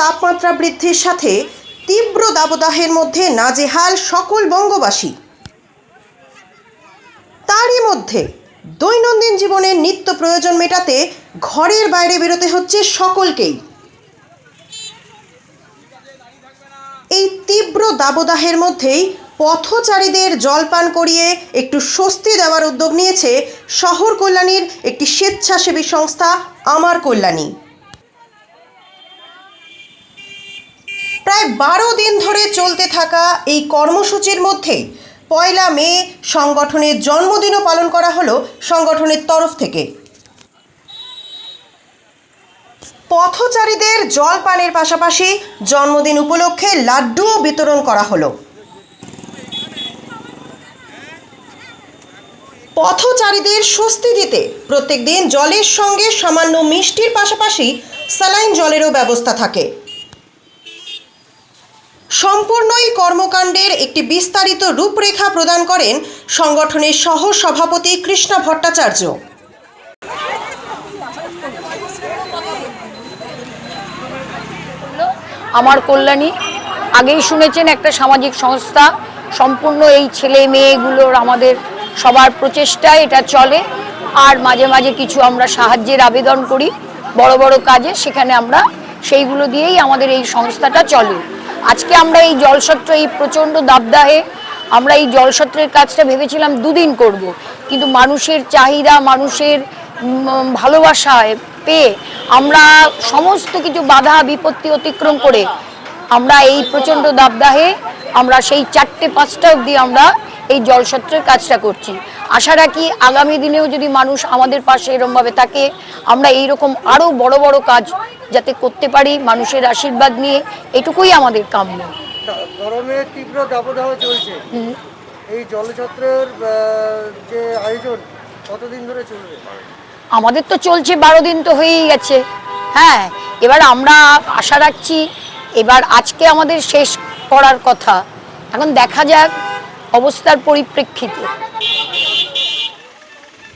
তাপমাত্রা বৃদ্ধির সাথে তীব্র দাবদাহের মধ্যে নাজেহাল সকল বঙ্গবাসী। তারই মধ্যে দৈনন্দিন জীবনের নিত্য প্রয়োজন মেটাতে ঘরের বাইরে বেরোতে হচ্ছে সকলকেই। এই তীব্র দাবদাহের মধ্যেই পথচারীদের জলপান করিয়ে একটু স্বস্তি দেওয়ার উদ্যোগ নিয়েছে শহর কল্যাণীর একটি স্বেচ্ছাসেবী সংস্থা, আমার কল্যাণী। প্রায় বারো দিন ধরে চলতে থাকা এই কর্মসূচির মধ্যে পয়লা মে সংগঠনের জন্মদিনও পালন করা হলো সংগঠনের তরফ থেকে। পথচারীদের জল পানের পাশাপাশি জন্মদিন উপলক্ষে লাড্ডুও বিতরণ করা হলো। পথচারীদের স্বস্তি দিতে প্রত্যেক দিন জলের সঙ্গে সামান্য মিষ্টির পাশাপাশি স্যালাইন জলেরও ব্যবস্থা থাকে। সম্পূর্ণ এই কর্মকাণ্ডের একটি বিস্তারিত রূপরেখা প্রদান করেন সংগঠনের সহ সভাপতি কৃষ্ণা ভট্টাচার্য। আমার কল্যাণী, আগেই শুনেছেন একটা সামাজিক সংস্থা, সম্পূর্ণ এই ছেলে মেয়েগুলোর আমাদের সবার প্রচেষ্টায় এটা চলে, আর মাঝে মাঝে কিছু আমরা সাহায্যের আবেদন করি, বড় বড় কাজে, সেখানে আমরা সেইগুলো দিয়েই আমাদের এই সংস্থাটা চলে। আজকে আমরা এই জলসত্র, এই প্রচণ্ড দাবদাহে আমরা এই জলসত্রের কাজটা ভেবেছিলাম দুদিন করব। কিন্তু মানুষের চাহিদা, মানুষের ভালোবাসায় পেয়ে আমরা সমস্ত কিছু বাধা, বিপত্তি অতিক্রম করে আমরা এই প্রচণ্ড দাবদাহে আমরা সেই চারটে, পাঁচটা অবধি আমরা এই জলসত্রের কাজটা করছি। আশা রাখি আগামী দিনেও যদি মানুষ আমাদের পাশে এরমভাবে থাকে আমরা এই রকম আরও বড় বড় কাজ যাতে করতে পারি মানুষের আশীর্বাদ নিয়ে এটুকুই আমাদের কাম্য। গরমে তীব্র দাবদাহ চলছে। এই জলছত্রের যে আয়োজন কতদিন ধরে চলবে? আমাদের তো চলছে বারো দিন তো হয়েই গেছে। হ্যাঁ এবার আমরা আশা রাখছি এবার আজকে আমাদের শেষ করার কথা। এখন দেখা যাক অবস্থার পরিপ্রেক্ষিতে।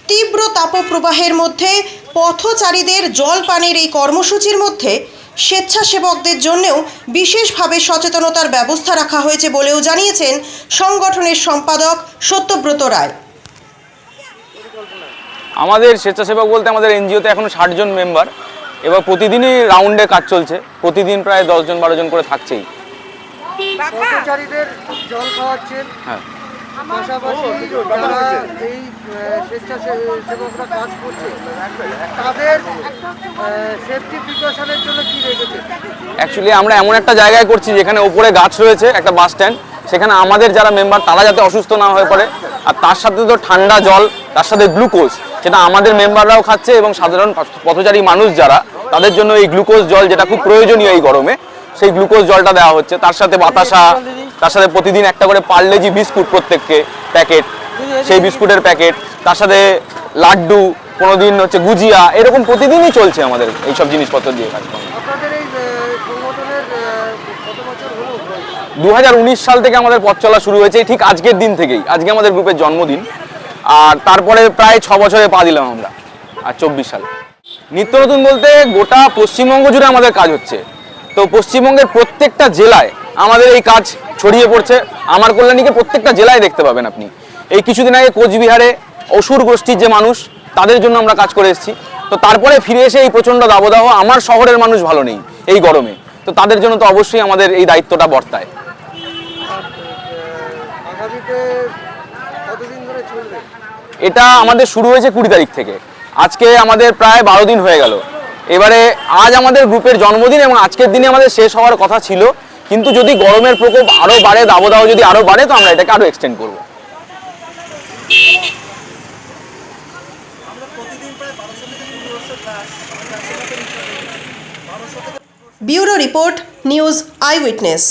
তীব্র তাপপ্রবাহের মধ্যে পথচারীদের জল পানের এই কর্মসূচির মধ্যে স্বেচ্ছাসেবকদের জন্যও বিশেষভাবে সচেতনতার ব্যবস্থা রাখা হয়েছে বলেও জানিয়েছেন সংগঠনের সম্পাদক সত্যব্রত রায়। আমাদের স্বেচ্ছাসেবক বলতে আমাদের এনজিওতে এখনও ষাট জন মেম্বার এবার প্রতিদিনই রাউন্ডে কাজ চলছে। প্রতিদিন প্রায় দশজন বারো জন করে থাকছেই। পথচারীদের জল খাওয়াচ্ছেন। হ্যাঁ। পাশাপাশি যারা এই স্বেচ্ছাসেবকরা কাজ করছে তাদের সেফটি প্রিকশনের জন্য কি রেখেছে অ্যাকচুয়ালি আমরা এমন একটা জায়গায় করছি যেখানে ওপরে গাছ রয়েছে একটা বাস স্ট্যান্ড সেখানে আমাদের যারা মেম্বার তারা যাতে অসুস্থ না হয়ে পড়ে। আর তার সাথে তো ঠান্ডা জল তার সাথে গ্লুকোজ সেটা আমাদের মেম্বাররাও খাচ্ছে এবং সাধারণ পথচারী মানুষ যারা তাদের জন্য এই গ্লুকোজ জল যেটা খুব প্রয়োজনীয় এই গরমে সেই গ্লুকোজ জলটা দেওয়া হচ্ছে। তার সাথে বাতাসা তার সাথে প্রতিদিন একটা করে পার্লেজি বিস্কুট প্রত্যেককে প্যাকেট সেই বিস্কুটের প্যাকেট তার সাথে লাড্ডু কোনোদিন হচ্ছে গুজিয়া এরকম প্রতিদিনই চলছে আমাদের এইসব জিনিসপত্র দিয়ে হলো? দু হাজার উনিশ সাল থেকে আমাদের পথ চলা শুরু হয়েছে ঠিক আজকের দিন থেকেই। আজকে আমাদের গ্রুপের জন্মদিন। আর তারপরে প্রায় ছ বছরে পা দিলাম আমরা আর চব্বিশ সাল। নিত্য নতুন বলতে গোটা পশ্চিমবঙ্গ জুড়ে আমাদের কাজ হচ্ছে। তো পশ্চিমবঙ্গের প্রত্যেকটা জেলায় আমাদের এই কাজ ছড়িয়ে পড়ছে। আমার কল্যাণীকে প্রত্যেকটা জেলায় দেখতে পাবেন আপনি। এই কিছুদিন আগে কোচবিহারে অসুর গোষ্ঠীর যে মানুষ তাদের জন্য আমরা কাজ করে এসেছি। তো তারপরে ফিরে এসে এই প্রচণ্ড দাবদাহ আমার শহরের মানুষ ভালো নেই এই গরমে। তো তাদের জন্য তো অবশ্যই আমাদের এই দায়িত্বটা বর্তায়। এটা আমাদের শুরু হয়েছে কুড়ি তারিখ থেকে। আজকে আমাদের প্রায় বারো দিন হয়ে গেল। এবারে আজ আমাদের গ্রুপের জন্মদিন এবং আজকের দিনে আমাদের শেষ হওয়ার কথা ছিল। কিন্তু যদি গরমের প্রকোপ আরও বাড়ে, দাবদাহ যদি আরও বাড়ে, তো আমরা এটাকে আরও এক্সটেন্ড করব। Bureau report, news eyewitness